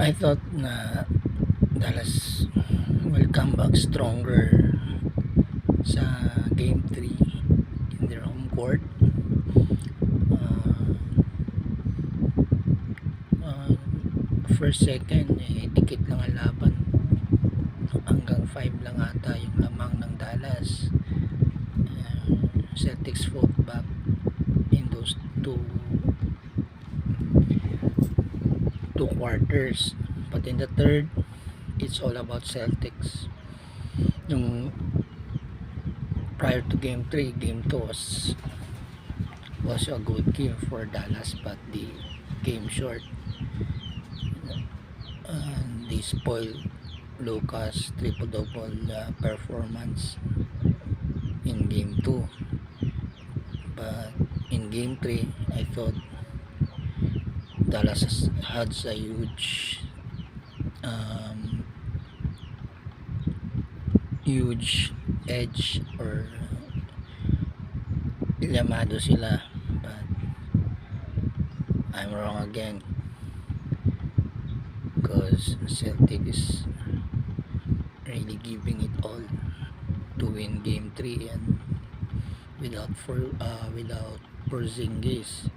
I thought na Dallas will come back stronger sa game 3 in their home court. Uh, uh, first second eh, dikit lang ang laban hanggang 5 lang ata yung lamang ng Dallas Uh, Celtics fought back in those two two quarters. But in the third it's all about Celtics. Yung prior to game 3 game 2 was was a good game for Dallas but the game short and they spoiled Lucas triple double uh, performance in game 2 but in game 3 I thought Dallas had a huge um, huge edge or lamado sila. But I'm wrong again. Because Celtic is really giving it all to win game 3 and without for uh, without Porzingis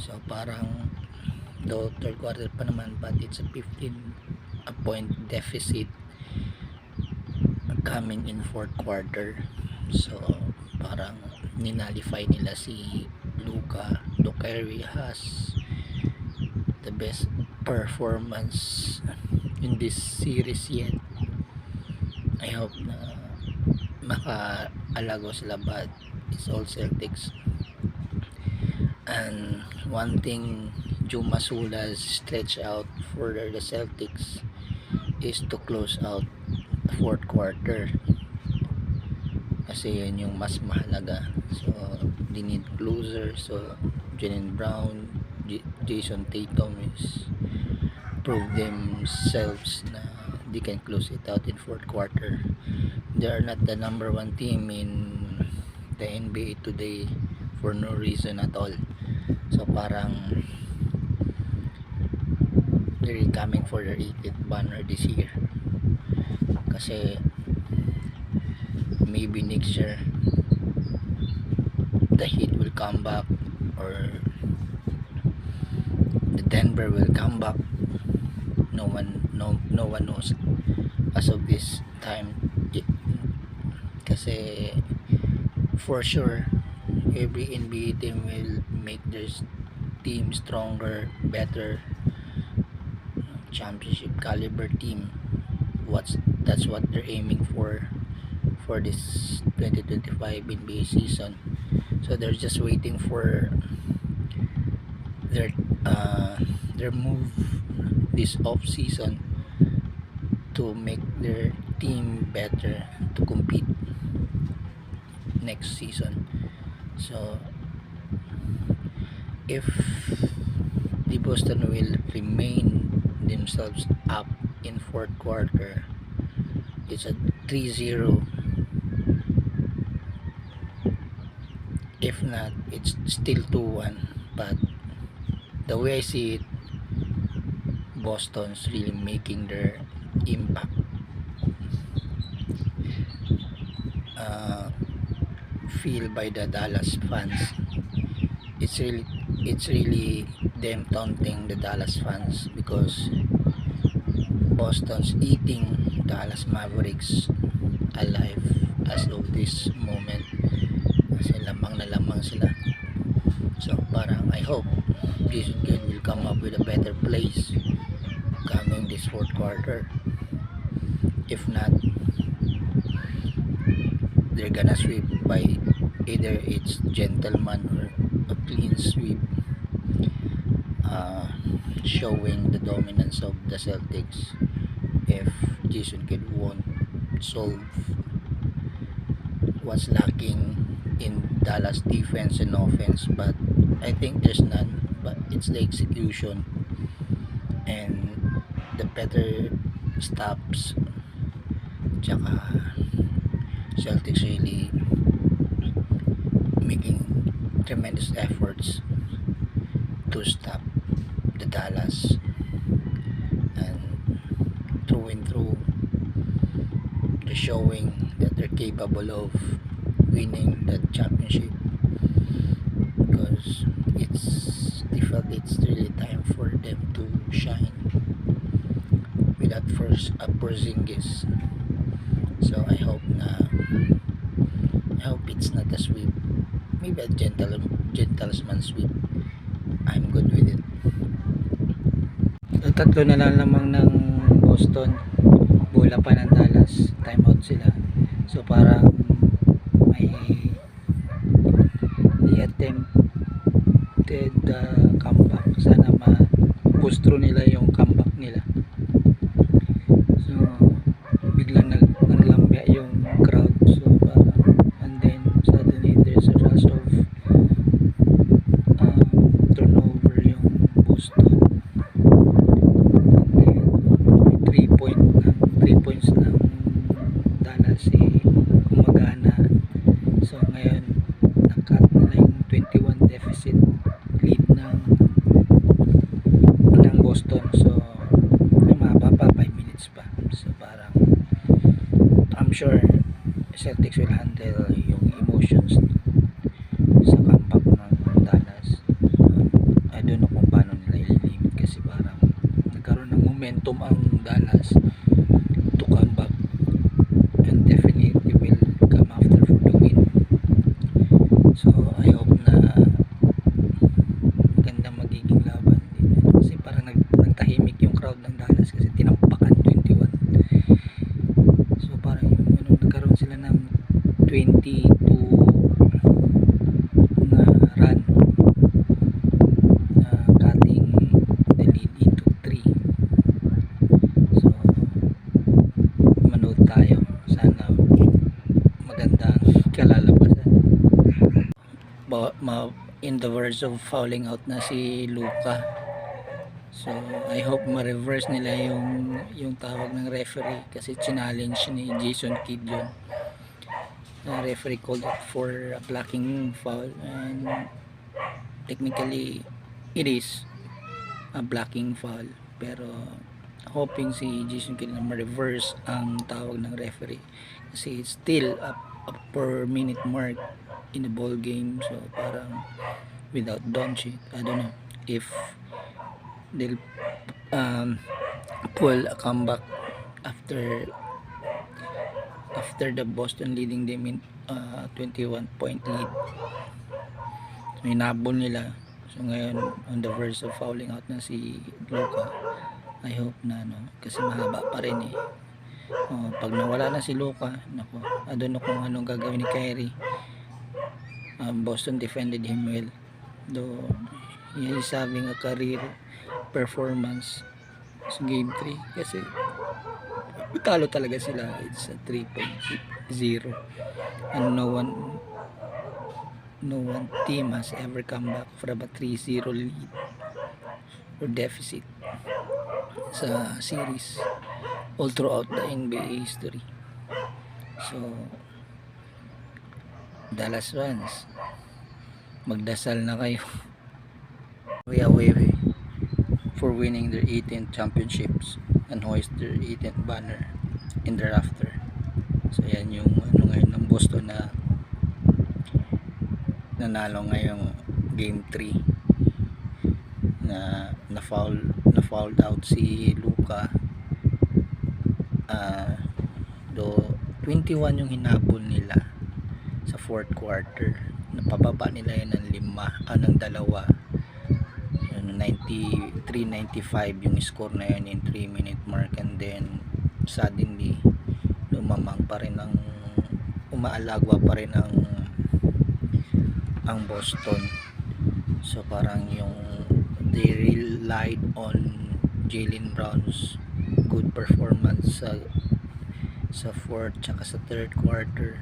so parang though third quarter pa naman but it's a 15 a point deficit coming in fourth quarter. So parang ninalify nila si Luka. Lukari has the best performance in this series yet. I hope na makaalago sila but it's all Celtics and one thing Joe Masula stretch out for the Celtics is to close out fourth quarter. Kasi yun yung mas mahalaga. So they need closer. So Jalen Brown J- Jason Tatum is prove themselves na they can close it out in fourth quarter. They are not the number one team in the NBA today for no reason at all so parang they're coming for their 80th banner this year. Kasi maybe next year the Heat will come back or the Denver will come back. No one no no one knows as of this time. It, kasi for sure every NBA team will make their team stronger better championship caliber team. What's that's what they're aiming for for this 2025 NBA season. So they're just waiting for their uh, their move this off season to make their team better to compete next season. So if the Boston will remain themselves up in fourth quarter it's a 3-0 if not it's still 2-1 but the way I see it Boston's really making their impact. Uh, feel by the Dallas fans it's really it's really them taunting the Dallas fans because Boston's eating Dallas Mavericks alive as of this moment. Kasi lamang na lamang sila. So parang I hope Jason Kidd will come up with a better place coming this fourth quarter. If not they're gonna sweep by either it's gentleman or a clean sweep uh, showing the dominance of the Celtics if Jason Kidd won't solve what's lacking in Dallas defense and offense. But I think there's none but it's the execution and the better stops tsaka Celtics really making tremendous efforts to stop the Dallas. And through and through the showing that they're capable of winning that championship. Because it's they felt it's really time for them to shine With that first a Porzingis so I hope na I hope it's not a sweep. Maybe a gentle gentleman sweep. I'm good with it. Tatlo na lang lamang ng Boston. Bola pa ng Dallas. Timeout sila. So parang may i-attempted uh, comeback. Sana ma-bustro nila yung comeback nila so biglang nag naglambya yung crowd so parang and then suddenly there's a rush of um, turnover yung Boston and then may 3 point na 3 points ng Dallas eh gumagana so ngayon nakat nila yung 21 deficit lead ng ng Boston so may mahaba pa 5 minutes pa so parang I'm sure Celtics will handle yung emotions sa comeback ng Dallas. So, I don't know kung paano nila ililimit kasi parang nagkaroon ng momentum ang Dallas to come back. And definitely will come after for the win. So I hope na maganda magiging laban. Kasi parang nag, nagtahimik yung crowd ng Dallas kasi tinampakan 21 so parang yung ano, nagkaroon sila ng 22 na run na cutting the lead into 3 so manood tayo sana magandang kalalabasan ba, ma, in the words of fouling out na si Luka so I hope ma-reverse nila yung yung tawag ng referee kasi challenge ni Jason Kidd yun. Na referee called it for a blocking foul and technically it is a blocking foul. Pero hoping si Jason Kidd na ma-reverse ang tawag ng referee kasi it's still a, a per minute mark in the ball game so parang without Doncic I don't know if they'll um, pull a comeback after after the Boston leading them in uh, 21 point lead. So hinabol nila. So ngayon on the verge of fouling out na si Luka I hope na no kasi mahaba pa rin eh. Oh, pag nawala na si Luka nako I don't know kung anong gagawin ni Kyrie um, Boston defended him well. Though he is having a career performance sa game 3 kasi talo talaga sila. It's a 3.0 and no one no one team has ever come back from a 3-0 lead or deficit sa series all throughout the NBA history. So Dallas fans magdasal na kayo. Way away for winning their 18th championships and hoist their 18th banner in the rafter so yan yung ano ngayon ng Boston na nanalo ngayong game 3 na na foul na fouled out si Luka. Uh, do 21 yung hinabol nila fourth quarter. Napababa nila yun ng lima ah, ng dalawa. 93-95 yung score na yun in 3 minute mark. And then suddenly lumamang pa rin ang umaalagwa pa rin ang ang Boston. So parang yung they relied on Jalen Brown's good performance sa sa fourth tsaka sa third quarter.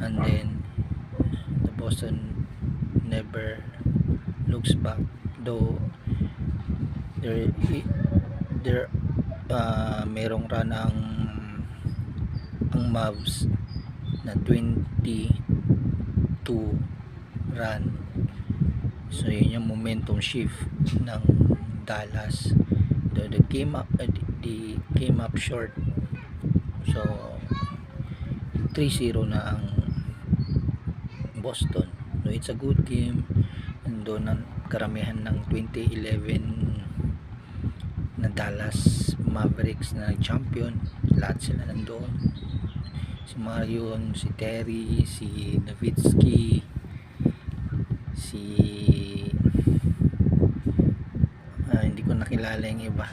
And then the Boston never looks back. Though there there uh, merong run ang ang Mavs na 22 run. So yun yung momentum shift ng Dallas. The, the came up uh, the came up short. So 3-0 na ang Boston. So it's a good game. Nandun ang karamihan ng 2011 na Dallas Mavericks na champion. Lahat sila nandoon. Si Marion, si Terry, si Nowitzki, si ah, hindi ko nakilala yung iba.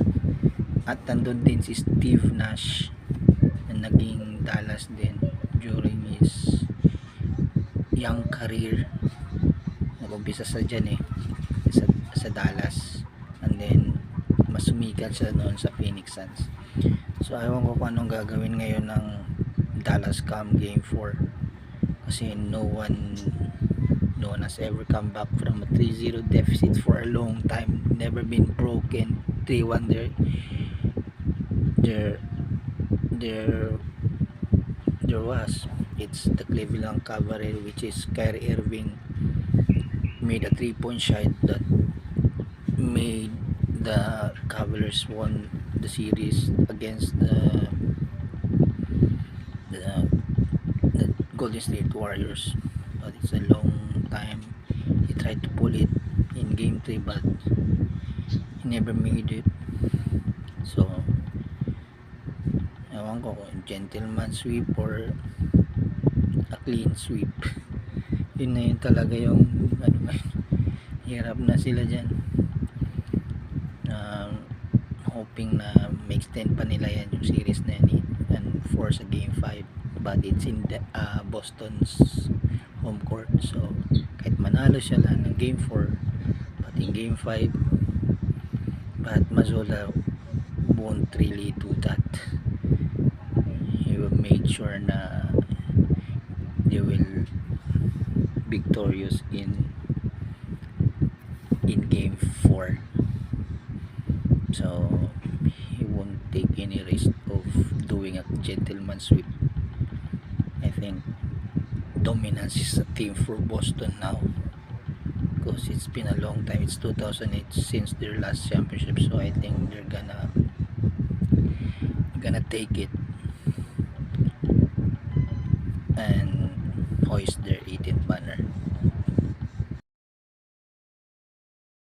At nandun din si Steve Nash na naging Dallas din during his young career. Nag-umpisa sa dyan eh. Sa, sa Dallas. And then mas sumikat siya noon sa Phoenix Suns. So ewan ko kung anong gagawin ngayon ng Dallas come game 4 kasi no one no one has ever come back from a 3-0 deficit for a long time. Never been broken. 3-1 there there there there was it's the Cleveland Cavalry which is Kyrie Irving made a three point shot that made the Cavaliers won the series against the the, the Golden State Warriors. But it's a long time. He tried to pull it in game 3 but he never made it. So ewan ko kung gentleman sweep or a clean sweep. Yun na yun talaga yung ano yun, hirap na sila dyan. Um, hoping na ma-extend pa nila yan yung series na yan eh, and force a game 5 but it's in the, uh, Boston's home court so kahit manalo siya lang ng game 4 but in game 5 but Mazzola won't really do that. He will make sure na they will victorious in in game 4 so he won't take any risk of doing a gentleman sweep I think dominance is a team for Boston now because it's been a long time. It's 2008 since their last championship so I think they're gonna gonna take it and hoist their 18th banner